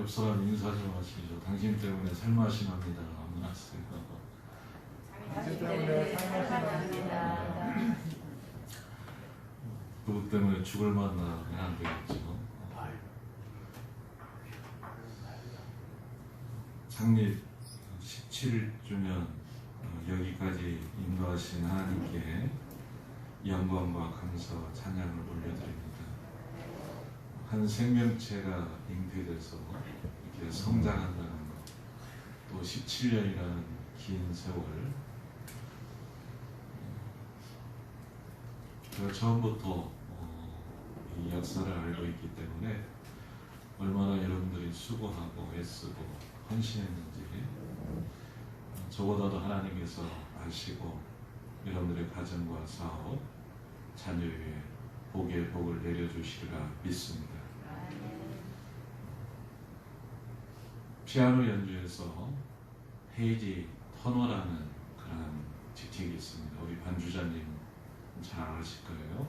옆 사람 인사 좀 하시죠. 당신 때문에 살맛이 납니다. 아무나 하세요. 당신 때문에 살맛이 누구 때문에 죽을 만나 그냥 안 되겠죠. 창립 17주년 어, 여기까지 인도하신 하나님께 영광과 감사와 찬양을 올려드립니다. 한 생명체가 잉태돼서 이렇게 성장한다는 것, 또 17년이라는 긴 세월, 제가 처음부터 어, 이 역사를 알고 있기 때문에 얼마나 여러분들이 수고하고 애쓰고 헌신했는지 어, 저보다도 하나님께서 아시고 여러분들의 가정과 사업, 자녀에게 복의 복을 내려주시리라 믿습니다. 피아노 연주에서 헤이지 터너라는 그런 직책이 있습니다. 우리 반주자님 잘 아실 거예요.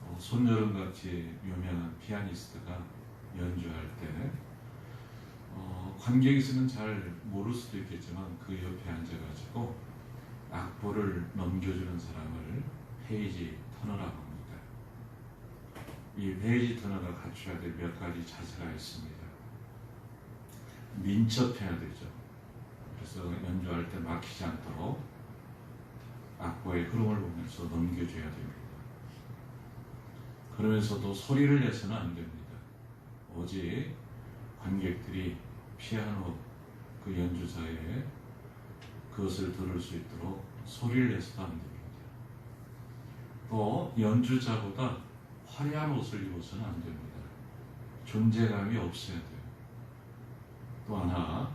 어, 손여름같이 유명한 피아니스트가 연주할 때 어, 관객에서는 잘 모를 수도 있겠지만 그 옆에 앉아가지고 악보를 넘겨주는 사람을 페이지 터너라고 합니다. 이 페이지 터너가 갖춰야 될 몇 가지 자세가 있습니다. 민첩해야 되죠. 그래서 연주할 때 막히지 않도록 악보의 흐름을 보면서 넘겨줘야 됩니다. 그러면서도 소리를 내서는 안 됩니다. 오직 관객들이 피아노 그 연주자의 그것을 들을 수 있도록 소리를 내서도 안 됩니다. 또 연주자보다 화려한 옷을 입어서는 안 됩니다. 존재감이 없어야 돼요. 또 하나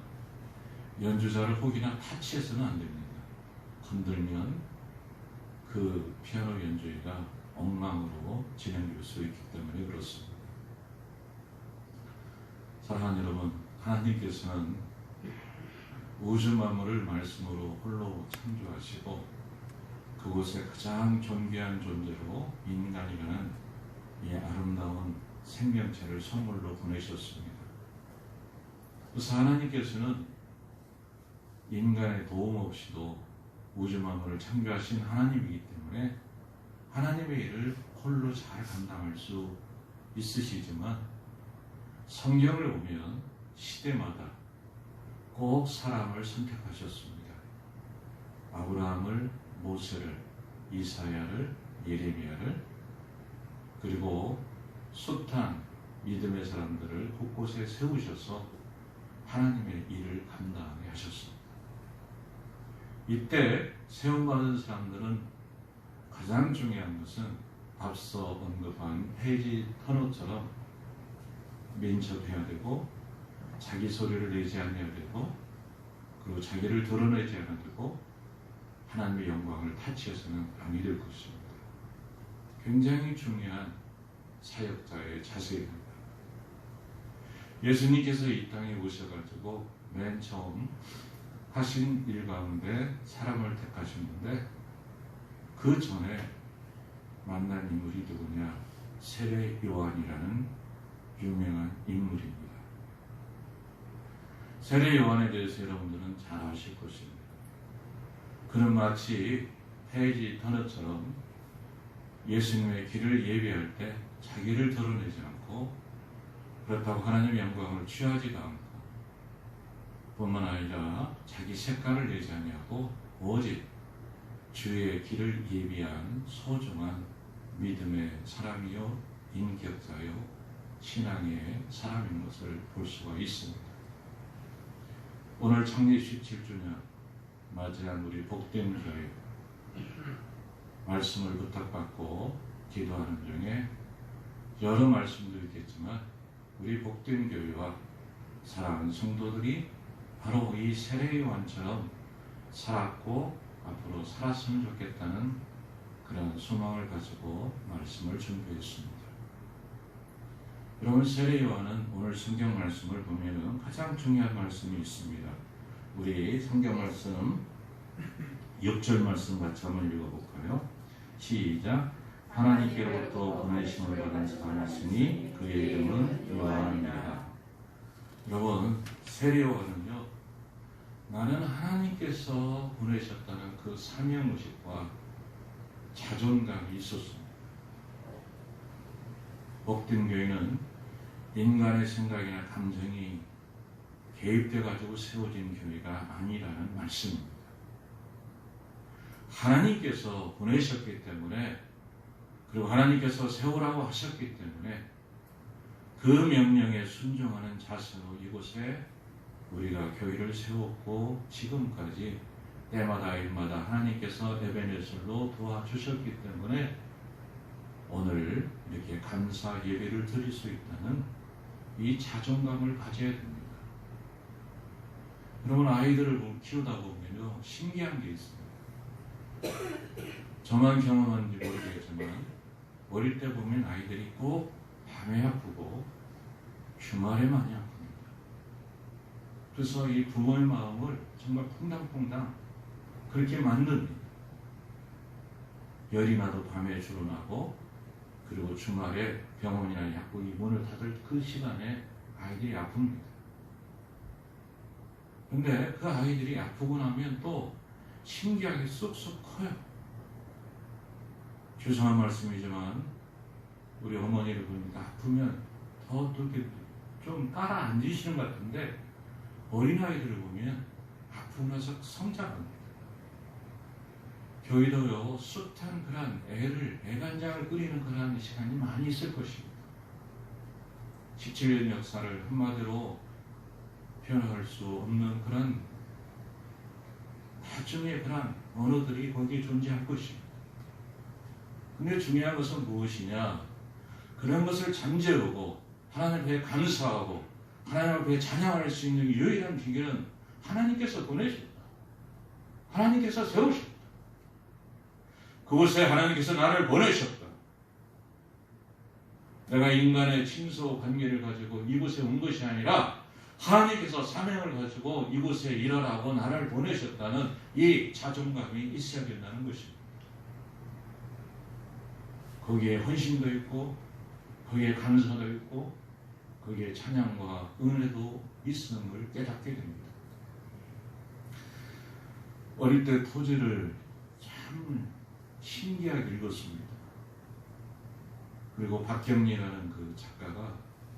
연주자를 혹이나 타치해서는 안 됩니다. 건들면 그 피아노 연주회가 엉망으로 진행될 수 있기 때문에 그렇습니다. 사랑하는 여러분, 하나님께서는 우주 만물을 말씀으로 홀로 창조하시고 그곳에 가장 존귀한 존재로 인간이라는 이 아름다운 생명체를 선물로 보내셨습니다. 그래서 하나님께서는 인간의 도움 없이도 우주 만물을 창조하신 하나님이기 때문에 하나님의 일을 홀로 잘 감당할 수 있으시지만 성경을 보면 시대마다 꼭 사람을 선택하셨습니다. 아브라함을, 모세를, 이사야를, 예레미야를 그리고 숱한 믿음의 사람들을 곳곳에 세우셔서 하나님의 일을 감당하게 하셨습니다. 이때 세움받은 사람들은 가장 중요한 것은 앞서 언급한 페이지 터너처럼 민첩해야 되고 자기 소리를 내지 않아야 되고 그리고 자기를 드러내지 않아야 되고 하나님의 영광을 타치해서는 아니 될 것입니다. 굉장히 중요한 사역자의 자세입니다. 예수님께서 이 땅에 오셔가지고 맨 처음 하신 일 가운데 사람을 택하셨는데 그 전에 만난 인물이 누구냐? 세례 요한이라는 유명한 인물입니다. 세례 요한에 대해서 여러분들은 잘 아실 것입니다. 그는 마치 페이지 터너처럼 예수님의 길을 예비할 때 자기를 드러내지 않고 그렇다고 하나님의 영광을 취하지도 않고 뿐만 아니라 자기 색깔을 내지 아니하고 오직 주의 길을 예비한 소중한 믿음의 사람이요 인격자요 신앙의 사람인 것을 볼 수가 있습니다. 오늘 창립 17주년 맞이한 우리 복된 교회 말씀을 부탁받고 기도하는 중에 여러 말씀도 있겠지만 우리 복된 교회와 사랑하는 성도들이 바로 이 세례요한처럼 살았고 앞으로 살았으면 좋겠다는 그런 소망을 가지고 말씀을 준비했습니다. 여러분 세례요한은 오늘 성경 말씀을 보면은 가장 중요한 말씀이 있습니다. 우리 성경 말씀 6절 말씀 같이 한번 읽어볼까요? 시작 하나님께로부터 보내심을 받은 사람이 있으니 그의 이름은 요한이라 세례요한은요 나는 하나님께서 보내셨다는 그 사명의식과 자존감이 있었습니다. 복된 교회는 인간의 생각이나 감정이 개입돼 가지고 세워진 교회가 아니라는 말씀입니다. 하나님께서 보내셨기 때문에 그리고 하나님께서 세우라고 하셨기 때문에 그 명령에 순종하는 자세로 이곳에 우리가 교회를 세웠고 지금까지 때마다 일마다 하나님께서 에베네설로 도와주셨기 때문에 오늘 이렇게 감사 예배를 드릴 수 있다는 이 자존감을 가져야 됩니다. 여러분 아이들을 키우다 보면요 신기한 게 있습니다. 저만 경험한지 모르겠지만 어릴 때 보면 아이들이 꼭 밤에 아프고 주말에 많이 아픕니다. 그래서 이 부모의 마음을 정말 퐁당퐁당 그렇게 만듭니다. 열이 나도 밤에 주로 나고 그리고 주말에 병원이나 약국이 문을 닫을 그 시간에 아이들이 아픕니다. 근데 그 아이들이 아프고 나면 또 신기하게 쑥쑥 커요. 죄송한 말씀이지만 우리 어머니를 보니까 아프면 더 이렇게 좀 따라 앉으시는 것 같은데 어린아이들을 보면 아프고 나서 성장합니다. 교회도요, 숱한 그런 애를, 애간장을 끓이는 그런 시간이 많이 있을 것입니다. 17년 역사를 한마디로 표현할 수 없는 그런 나중에 그런 언어들이 거기에 존재할 것입니다. 근데 중요한 것은 무엇이냐? 그런 것을 잠재우고 하나님 앞에 감사하고 하나님 앞에 찬양할 수 있는 유일한 기회는 하나님께서 보내셨다. 하나님께서 세우셨다. 그곳에 하나님께서 나를 보내셨다. 내가 인간의 친소 관계를 가지고 이곳에 온 것이 아니라 하나님께서 사명을 가지고 이곳에 일어나고 나를 보내셨다는 이 자존감이 있어야 된다는 것입니다. 거기에 헌신도 있고, 거기에 감사도 있고, 거기에 찬양과 은혜도 걸 깨닫게 됩니다. 어릴 때 토지를 참 신기하게 읽었습니다. 그리고 박경리라는 그 작가가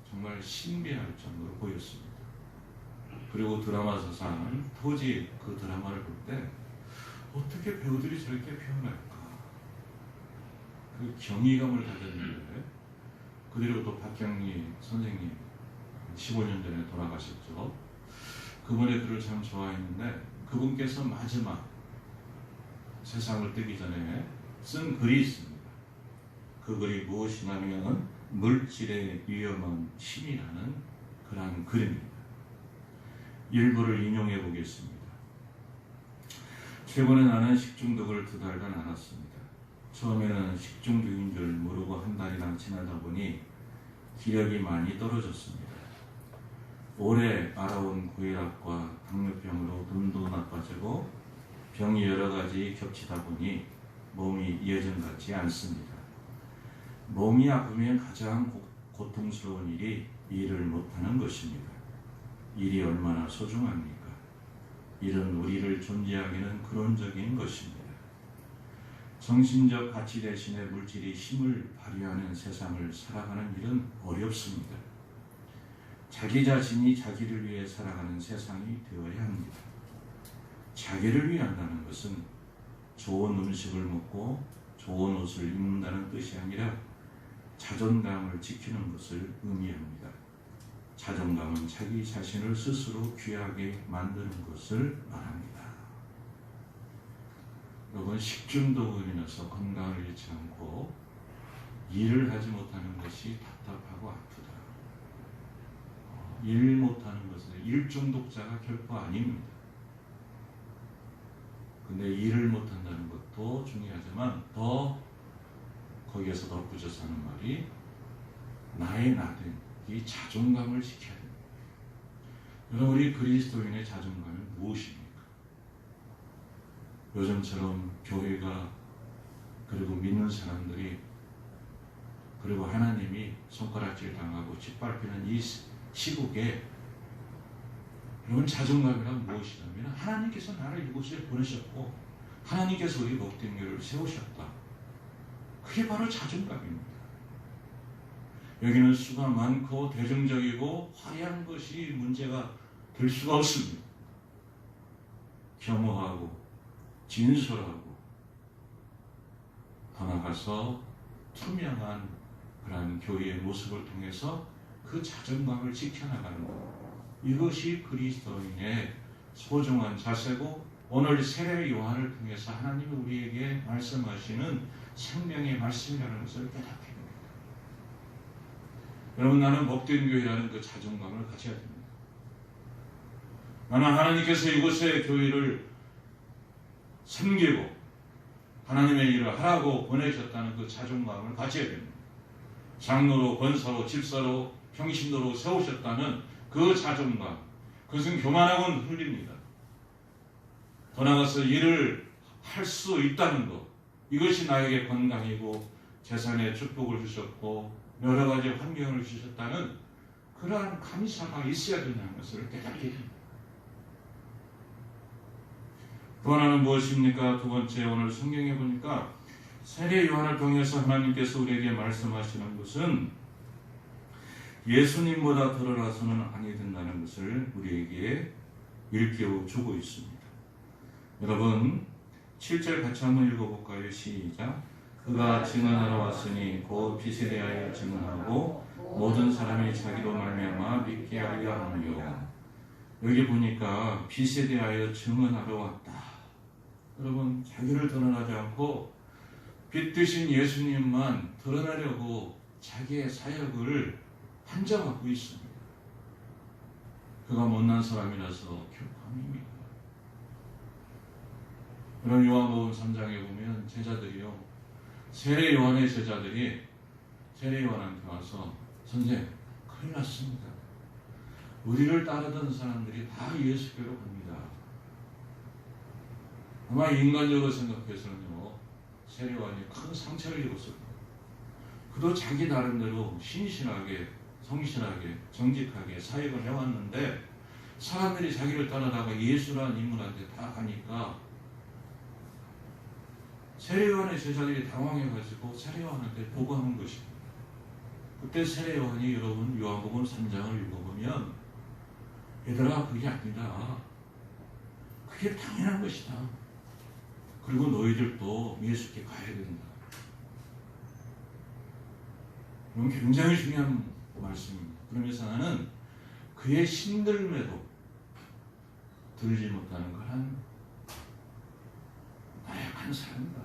정말 신비할 정도로 보였습니다. 그리고 드라마 사상 토지 그 드라마를 볼 때 어떻게 배우들이 저렇게 표현할까? 그 경이감을 가졌는데 그대로 또 박경리 선생님 15년 전에 돌아가셨죠. 그분의 글을 참 좋아했는데 그분께서 마지막 세상을 뜨기 전에 쓴 글이 있습니다. 그 글이 무엇이냐면 물질의 위험한 신이라는 그러한 글입니다. 일부를 인용해 보겠습니다. 최근에 나는 식중독을 두 달간 앓았습니다. 처음에는 식중독인 줄 모르고 한 달이나 지나다 보니 기력이 많이 떨어졌습니다. 오래 알아온 고혈압과 당뇨병으로 눈도 나빠지고 병이 여러 가지 겹치다 보니 몸이 예전 같지 않습니다. 몸이 아프면 가장 고통스러운 일이 일을 못하는 것입니다. 일이 얼마나 소중합니까? 일은 우리를 존재하기는 근원적인 것입니다. 정신적 가치 대신에 물질이 힘을 발휘하는 세상을 살아가는 일은 어렵습니다. 자기 자신이 자기를 위해 살아가는 세상이 되어야 합니다. 자기를 위한다는 것은 좋은 음식을 먹고 좋은 옷을 입는다는 뜻이 아니라 자존감을 지키는 것을 의미합니다. 자존감은 자기 자신을 스스로 귀하게 만드는 것을 말합니다. 여러분 식중독으로 인해서 건강을 잃지 않고 일을 하지 못하는 것이 답답하고 아프다. 어, 일 못하는 것은 일 중독자가 결코 아닙니다. 근데 일을 못한다는 것도 중요하지만 더 거기에서 덧붙여서 하는 말이 나의 나된 이 자존감을 지켜야 됩니다. 여러분 우리 그리스도인의 자존감은 무엇입니까? 요즘처럼 교회가 그리고 믿는 사람들이 그리고 하나님이 손가락질 당하고 짓밟히는 이 시국에 여러분 자존감이란 무엇이냐면 하나님께서 나를 이곳에 보내셨고 하나님께서 우리 목된 교회를 세우셨다. 그게 바로 자존감입니다. 여기는 수가 많고 대중적이고 화려한 것이 문제가 될 수가 없습니다. 겸허하고 진솔하고 더 나아가서 투명한 그러한 교회의 모습을 통해서 그 자존감을 지켜나가는 것. 이것이 그리스도인의 소중한 자세고 오늘 세례 요한을 통해서 하나님이 우리에게 말씀하시는 생명의 말씀이라는 것을 깨닫게 됩니다. 여러분 나는 복된 교회라는 그 자존감을 가져야 됩니다. 나는 하나님께서 이곳에 교회를 섬기고 하나님의 일을 하라고 보내셨다는 그 자존감을 가져야 됩니다. 장로로, 권사로, 집사로, 평신도로 세우셨다는 그 자존감. 그것은 교만하고는 흘립니다. 더 나아가서 일을 할 수 있다는 것. 이것이 나에게 건강이고 재산의 축복을 주셨고 여러 가지 환경을 주셨다는 그러한 감사가 있어야 된다는 것을 깨닫게 됩니다. 또 하나는 무엇입니까? 두 번째 오늘 성경에 보니까 세례 요한을 통해서 하나님께서 우리에게 말씀하시는 것은 예수님보다 들어라서는 아니 된다는 것을 우리에게 일깨워 주고 있습니다. 여러분 7절 같이 한번 읽어볼까요? 시작 그가 증언하러 왔으니 곧 빛에 대하여 증언하고 모든 사람이 자기로 말미암아 믿게 하려 하느뇨 여기 보니까 빛에 대하여 증언하러 왔다. 여러분 자기를 드러나지 않고 빛 되신 예수님만 드러나려고 자기의 사역을 한정하고 있습니다. 그가 못난 사람이라서 결코 아닙니다. 그런 요한복음 3장에 보면 제자들이요 세례 요한의 제자들이 세례 요한한테 와서 선생 큰일 났습니다. 우리를 따르던 사람들이 다 예수께로 갑니다. 아마 인간적으로 생각해서는요 세례 요한이 큰 상처를 입었을 거예요. 그도 자기 나름대로 신실하게 성실하게 정직하게 사역을 해왔는데 사람들이 자기를 따라다가 예수라는 인물한테 다 가니까 세례요한의 제자들이 당황해가지고 세례요한한테 보고하는 것입니다. 그때 세례요한이 여러분 요한복음 3장을 읽어보면 얘들아 그게 아니다. 그게 당연한 것이다. 그리고 너희들도 예수께 가야 된다. 이건 굉장히 중요한 말씀입니다. 그러면서 나는 그의 신들매도 들지 못하는 그런 나약한 사람이다.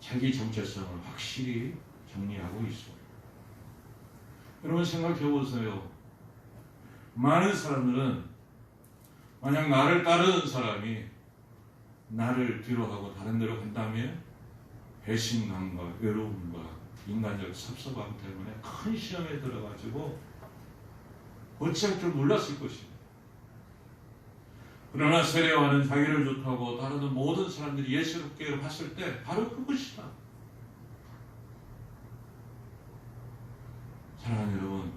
자기 정체성을 확실히 정리하고 있어. 여러분 생각해 보세요. 많은 사람들은 만약 나를 따르는 사람이 나를 뒤로 하고 다른 데로 간다면 배신감과 외로움과 인간적 섭섭함 때문에 큰 시험에 들어가지고 어찌할 줄 몰랐을 것입니다. 그러나 세례와는 자기를 좋다고 다루는 모든 사람들이 예수께로 봤을 때 바로 그것이다. 사랑하는 여러분,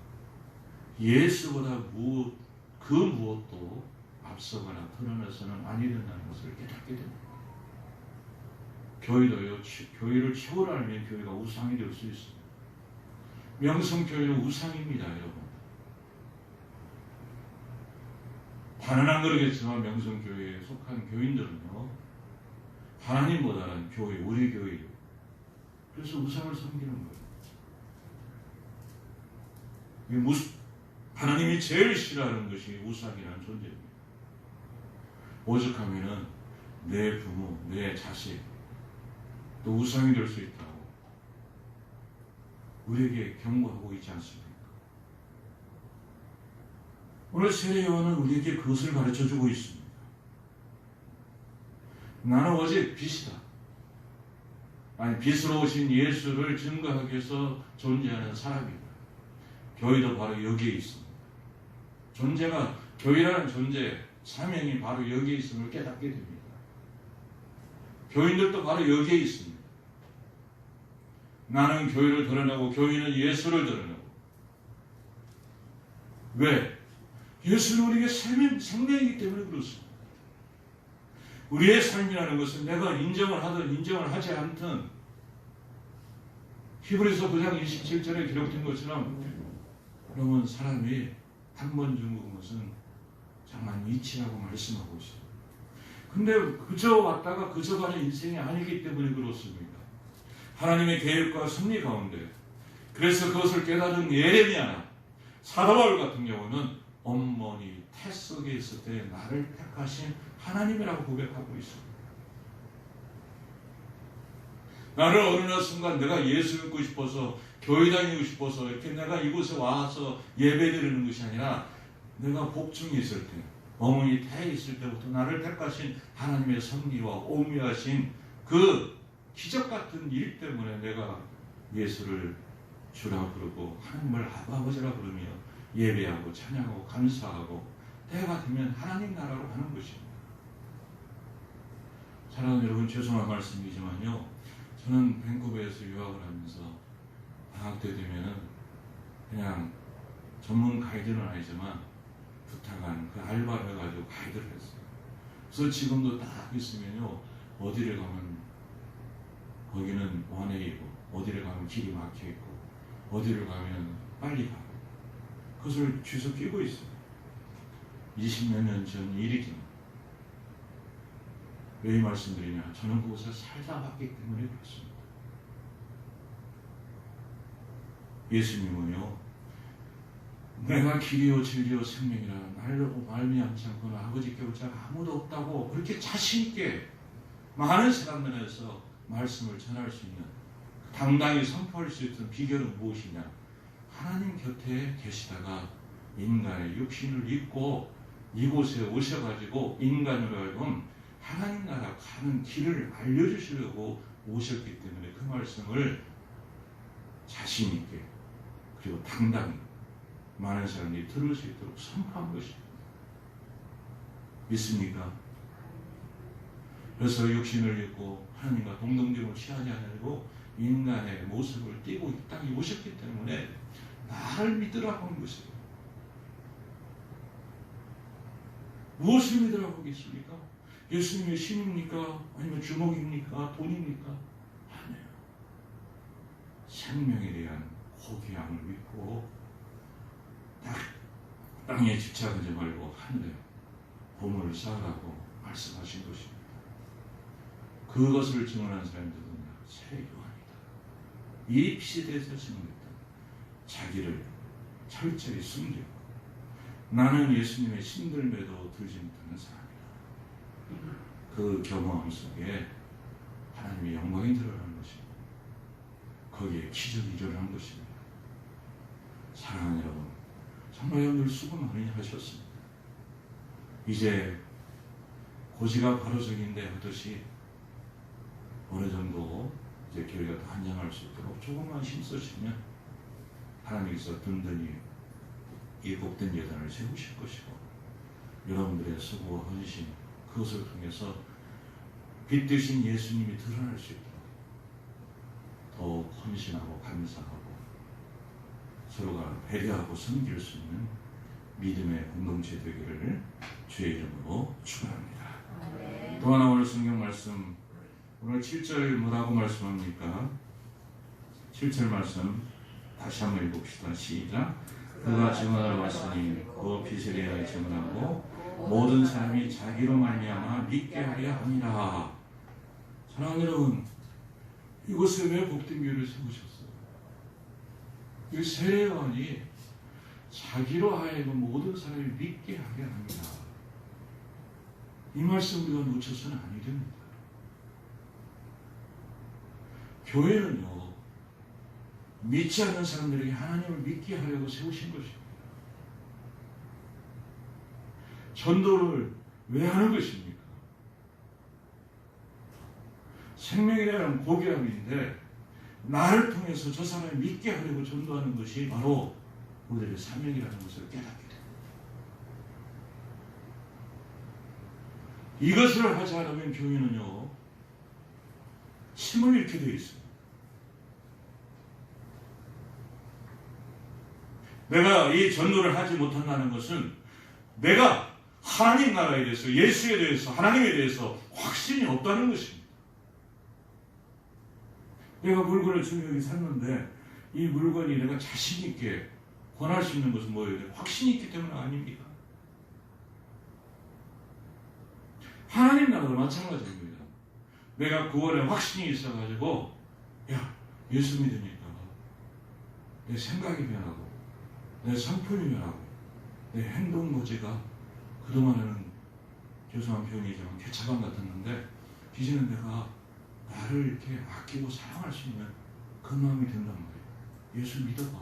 예수보다 무엇, 그 무엇도 앞서거나 드러나서는 아니 된다는 것을 깨닫게 됩니다. 교회도요, 교회를 최고로 알면 교회가 우상이 될 수 있습니다. 명성교회는 우상입니다, 여러분. 다른 안 그러겠지만 명성교회에 속한 교인들은요, 하나님보다는 교회, 우리 교회. 그래서 우상을 섬기는 거예요. 하나님이 제일 싫어하는 것이 우상이라는 존재입니다. 오죽하면은 내 부모, 내 자식, 또 우상이 될 수 있다고 우리에게 경고하고 있지 않습니까? 오늘 세례 요한은 우리에게 그것을 가르쳐 주고 있습니다. 나는 어제 빛이다. 아니 빛으로 오신 예수를 증거하기 위해서 존재하는 사람이다. 교회도 바로 여기에 있습니다. 존재가 교회라는 존재 사명이 바로 여기에 있음을 깨닫게 됩니다. 교인들도 바로 여기에 있습니다. 나는 교회를 드러내고 교인은 예수를 드러내고 왜? 예수는 우리에게 생명, 생명이기 때문에 그렇습니다. 우리의 삶이라는 것은 내가 인정을 하든 인정을 하지 않든 히브리서 9장 27절에 기록된 것처럼 그러면 사람이 한 번 죽은 것은 장만 이치라고 말씀하고 있어요. 근데 그저 왔다가 그저 가는 인생이 아니기 때문에 그렇습니다. 하나님의 계획과 섭리 가운데 그래서 그것을 깨달은 예레미야나 사도 바울 같은 경우는 어머니 태 속에 있을 때 나를 택하신 하나님이라고 고백하고 있습니다. 나를 어느 순간 내가 예수 믿고 싶어서 교회 다니고 싶어서 이렇게 내가 이곳에 와서 예배 드리는 것이 아니라 내가 복중에 있을 때 어머니 태에 있을 때부터 나를 택하신 하나님의 섭리와 오묘하신 그 기적 같은 일 때문에 내가 예수를 주라 부르고 하나님을 아버지라 부르며 예배하고 찬양하고 감사하고 때가 되면 하나님 나라로 가는 것입니다. 사랑하는 여러분 죄송한 말씀이지만요. 저는 밴쿠버에서 유학을 하면서 방학 때 되면은 그냥 전문 가이드는 아니지만 부탁한 그 알바를 해가지고 가이드를 했어요. 그래서 지금도 딱 있으면요. 어디를 가면 거기는 원웨이고 어디를 가면 길이 막혀 있고 어디를 가면 빨리 가고 그것을 주소 끼고 있어요. 20몇 년 전 일이지만 왜이 말씀드리냐? 저는 그곳에 살다 왔기 때문에 그렇습니다. 예수님은요, 내가 길이요 진리요 생명이라 나를 말미암지 않고는 아버지께 올 자가 아무도 없다고 그렇게 자신 있게 많은 사람들에서 말씀을 전할 수 있는 당당히 선포할 수 있는 비결은 무엇이냐? 하나님 곁에 계시다가 인간의 육신을 입고 이곳에 오셔가지고 인간으로 하여금 하나님 나라 가는 길을 알려주시려고 오셨기 때문에 그 말씀을 자신 있게 그리고 당당히 많은 사람들이 들을 수 있도록 선포한 것입니다. 믿습니까? 그래서 육신을 입고 하나님과 동등됨을 취하지 않으려고 인간의 모습을 띠고 이 땅에 오셨기 때문에 나를 믿으라고 하는 것이에요. 무엇을 믿으라고 하겠습니까? 예수님의 신입니까? 아니면 주먹입니까? 돈입니까? 아니에요. 생명에 대한 호기함을 믿고 딱 땅에 집착하지 말고 하늘에 보물을 쌓으라고 말씀하신 것입니다. 그것을 증언한 사람들은 새 요한이다. 이 시대에서 증언했다. 자기를 철저히 숨기고 나는 예수님의 신들매도 들지 못하는 사람이다. 그 경험 속에 하나님의 영광이 드러나는 것입니다. 거기에 기적이 일어난 것입니다. 사랑하는 여러분, 여러분들 수고 많이 하셨습니다. 이제 고지가 바로적인데 하듯이 어느 정도 이제 교회가 더 한장할 수 있도록 조금만 힘쓰시면 하나님께서 든든히 이 복된 예단을 세우실 것이고 여러분들의 수고와 헌신 그것을 통해서 빛 대신 예수님이 드러날 수 있도록 더욱 헌신하고 감사하고 서로가 배려하고 섬길 수 있는 믿음의 공동체 되기를 주의 이름으로 축원합니다. 네. 또 하나 오늘 성경 말씀 오늘 7절 뭐라고 말씀합니까? 7절 말씀 다시 한번 읽읍시다. 시작. 그가 증언하러 왔으니 그 대하여 증언하고 모든 사람이 자기로 말미암아 믿게 하려 함이라. 사랑하는 여러분, 이곳에 왜 복된 교회를 세우셨어요? 이 세례원이 자기로 하여금 모든 사람이 믿게 하게 합니다. 이 말씀 우리가 놓쳐서는 아니 됩니다. 교회는요, 믿지 않는 사람들에게 하나님을 믿게 하려고 세우신 것입니다. 전도를 왜 하는 것입니까? 대한 고귀함인데 나를 통해서 저 사람을 믿게 하려고 전도하는 것이 바로 우리들의 사명이라는 것을 깨닫게 됩니다. 이것을 하지 않으면 교회는요 힘을 잃게 되어 있습니다. 내가 이 전도를 하지 못한다는 것은 내가 하나님 나라에 대해서 예수에 대해서 하나님에 대해서 확신이 없다는 것입니다. 내가 물건을 중요하게 샀는데 이 물건이 내가 자신 있게 권할 수 있는 것은 뭐예요? 확신이 있기 때문 아닙니다. 하나님 나라도 마찬가지입니다. 내가 구원에 확신이 있어가지고 야 예수 믿으니까 내 생각이 변하고 내 성품이 변하고 내 행동 거지가 그동안에는 죄송한 표현이지만 개차반 같았는데 이제는 내가 나를 이렇게 아끼고 사랑할 수 있는 그 마음이 든단 말이에요. 예수 믿어봐.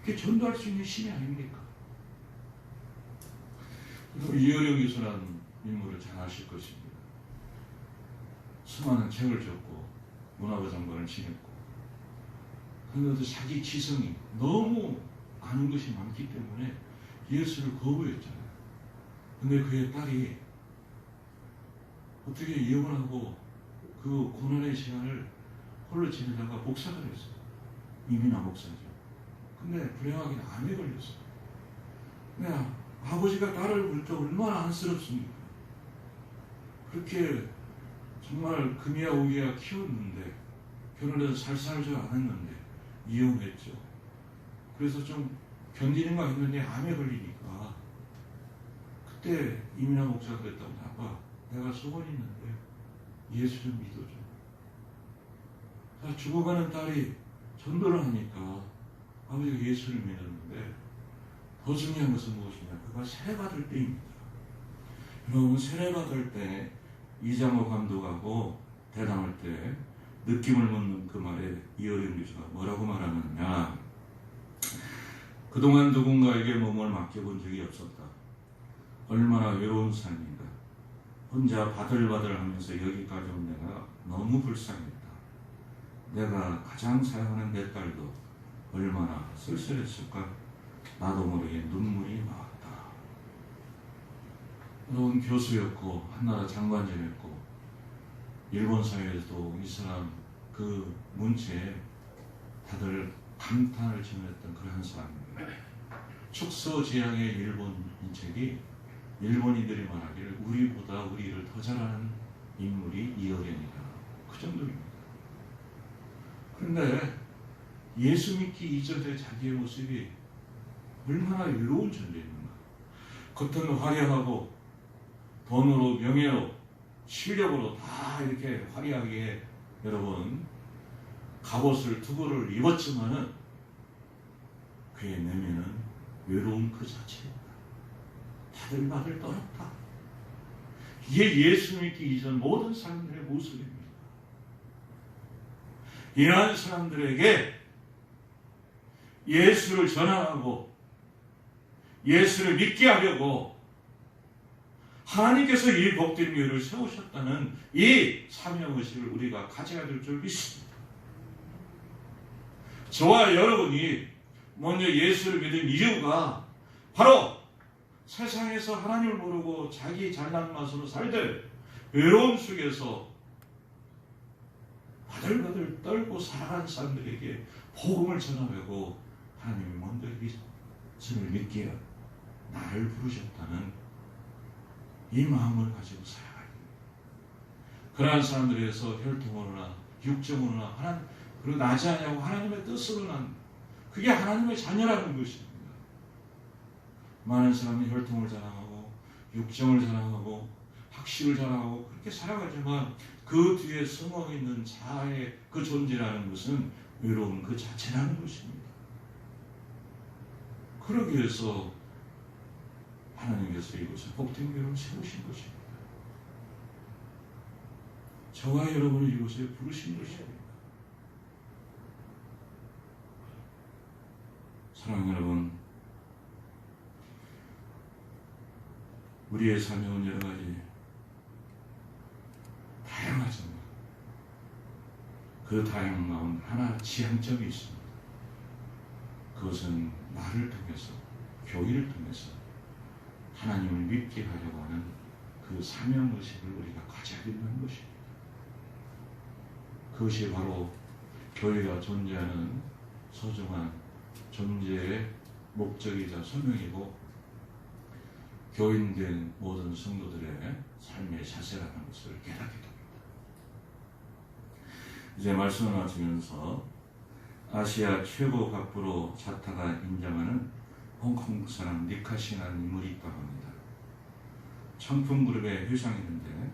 그게 전도할 수 있는 신이 아닙니까? 이어령 교수라는 인물을 잘 아실 것입니다. 수많은 책을 적고 문화부 장관을 지냈고 그런데도 자기 지성이 너무 아는 것이 많기 때문에 예수를 거부했잖아요. 근데 그의 딸이 어떻게 이혼하고 그 고난의 시간을 홀로 지내다가 목사가 됐어요. 이민아 목사죠. 근데 불행하게 암에 걸렸어요. 근데 아버지가 딸을 볼 때 얼마나 안쓰럽습니까? 그렇게 정말 금이야 오기야 키웠는데 결혼해서 잘 살지 않았는데 이혼했죠. 그래서 좀 견디는가 했는데 암에 걸리니까 그때 이민아 목사가 그랬다고 아빠 내가 소원 있는데 예수 좀 믿어줘. 자, 죽어가는 딸이 전도를 하니까 아버지가 예수를 믿었는데 더 중요한 것은 무엇이냐? 그가 세례받을 때입니다. 여러분 세례받을 때 이장호 감독하고 대담할 때 느낌을 묻는 그 말에 이어린 교수가 뭐라고 말하느냐? 그동안 누군가에게 몸을 맡겨본 적이 없었다. 얼마나 외로운 삶인가. 혼자 바들바들 하면서 여기까지 온 내가 너무 불쌍했다. 내가 가장 사랑하는 내 딸도 얼마나 쓸쓸했을까? 나도 모르게 눈물이 나왔다. 여러분 교수였고 한나라 장관 지냈고 일본 사회에서도 이 사람 그 문체에 다들 감탄을 지냈던 그런 사람입니다. 축소지향의 일본 인책이 일본인들이 말하기를 우리보다 우리를 더 잘하는 인물이 이어련이다. 그 정도입니다. 그런데 예수 믿기 이전의 자기의 모습이 얼마나 외로운 존재인가. 겉은 화려하고 돈으로 명예로 실력으로 다 이렇게 화려하게 여러분 갑옷을 투구를 입었지만은 그의 내면은 외로움 그 자체입니 다. 바들바들 떨었다. 이게 예수 믿기 이전 모든 사람들의 모습입니다. 이러한 사람들에게 예수를 전하고 예수를 믿게 하려고 하나님께서 이 복된 교회를 세우셨다는 이 사명의식을 우리가 가져야 될 줄 믿습니다. 저와 여러분이 먼저 예수를 믿은 이유가 바로 세상에서 하나님을 모르고 자기 잘난 맛으로 살들 외로움 속에서 바들바들 떨고 살아간 사람들에게 복음을 전하려고 하나님이 먼저 예수를 믿게 나를 부르셨다는 이 마음을 가지고 살아가야. 그러한 사람들에서 혈통으로나 육정으로나 하나님 그리고 나지 않냐고 하나님의 뜻으로 난 그게 하나님의 자녀라는 것입니다. 많은 사람이 혈통을 자랑하고 육정을 자랑하고 학식을 자랑하고 그렇게 살아가지만 그 뒤에 숨어 있는 자아의 그 존재라는 것은 외로움 그 자체라는 것입니다. 그러기 위해서 하나님께서 이곳에 복된 교회를 세우신 것입니다. 저와 여러분을 이곳에 부르신 것입니다. 사랑하는 여러분, 우리의 삶은 여러 가지 다양하지만 그 다양한 가운데 하나 지향점이 있습니다. 그것은 나를 통해서, 교회를 통해서 하나님을 믿게 하려고 하는 그 사명의식을 우리가 가져야 된다는 것입니다. 그것이 바로 교회가 존재하는 소중한 존재의 목적이자 소명이고 교인된 모든 성도들의 삶의 자세라는 것을 깨닫게 됩니다. 이제 말씀을 마치면서 아시아 최고 각부로 자타가 인정하는 홍콩 사람 니카시라는 인물이 있다고 합니다. 청풍 그룹의 회장이는데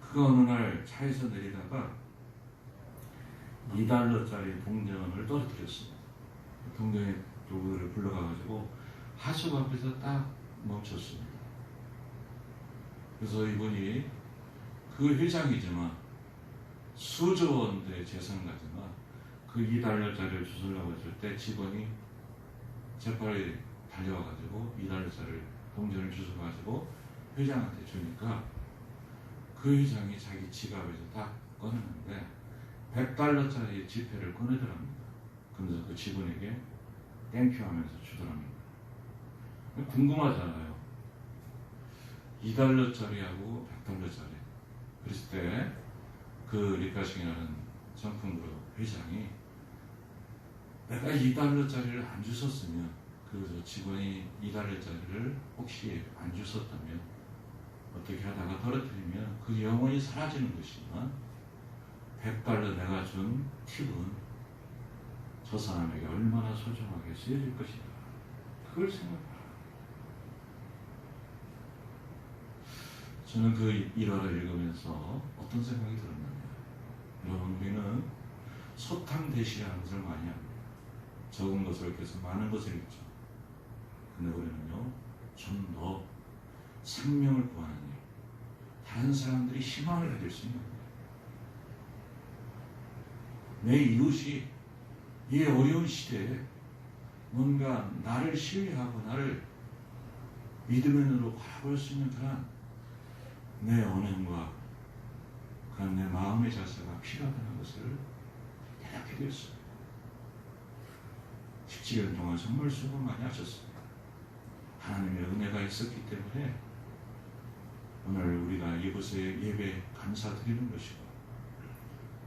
그가 어느 날 차에서 내리다가 2달러짜리 동전을 떨어뜨렸습니다. 동전의 도구들을 불러가가지고 하숙 앞에서 딱 멈췄습니다. 그래서 이분이 그 회장이지만 수조 원대 재산가지만 그 2달러짜리를 주술라고 했을 때 직원이 재빨리 달려와가지고 2달러짜리 동전을 주워가지고 회장한테 주니까 그 회장이 자기 지갑에서 딱 꺼내는데 100달러짜리 지폐를 꺼내더랍니다. 그러면서 그 직원에게 땡큐 하면서 주더랍니다. 궁금하잖아요. 2달러 짜리하고 100달러 짜리. 그랬을 때 그 리카싱이라는 정품그룹 회장이 내가 2달러짜리를 안 주웠으면 그래서 직원이 2달러짜리를 혹시 안 주웠다면 어떻게 하다가 떨어뜨리면 그 영원히 사라지는 것이지만 100달러 내가 준 팁은 저 사람에게 얼마나 소중하게 쓰여질 것이다. 그걸 생각하라. 저는 그 일화를 읽으면서 어떤 생각이 들었느냐. 여러분, 우리는 소탕 대시라는 것을 많이 합니다. 적은 것을 계속 많은 것을 읽죠. 근데 우리는요, 좀 더 생명을 구하는 일, 다른 사람들이 희망을 가질 수 있는 일. 내 이웃이 이 어려운 시대에 뭔가 나를 신뢰하고 나를 믿음의 눈으로 바라볼 수 있는 그런 내 언행과 그런 내 마음의 자세가 필요하다는 것을 깨닫게 되었습니다. 17년 동안 정말 수고 많이 하셨습니다. 하나님의 은혜가 있었기 때문에 오늘 우리가 이곳에 예배 감사드리는 것이고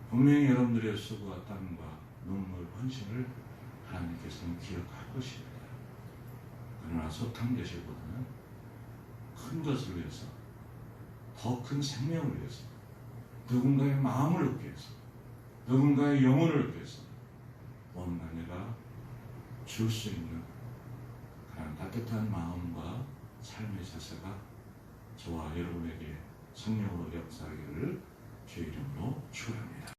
분명히 여러분들의 수고와 땀과 눈물, 헌신을 하나님께서는 기억할 것입니다. 그러나 소탕대실보다는 큰 것을 위해서 더 큰 생명을 위해서 누군가의 마음을 얻기 위해서 누군가의 영혼을 얻기 위해서 뭔가 내가 줄 수 있는 그런 따뜻한 마음과 삶의 자세가 저와 여러분에게 성령으로 역사하기를 주의 이름으로 축원합니다.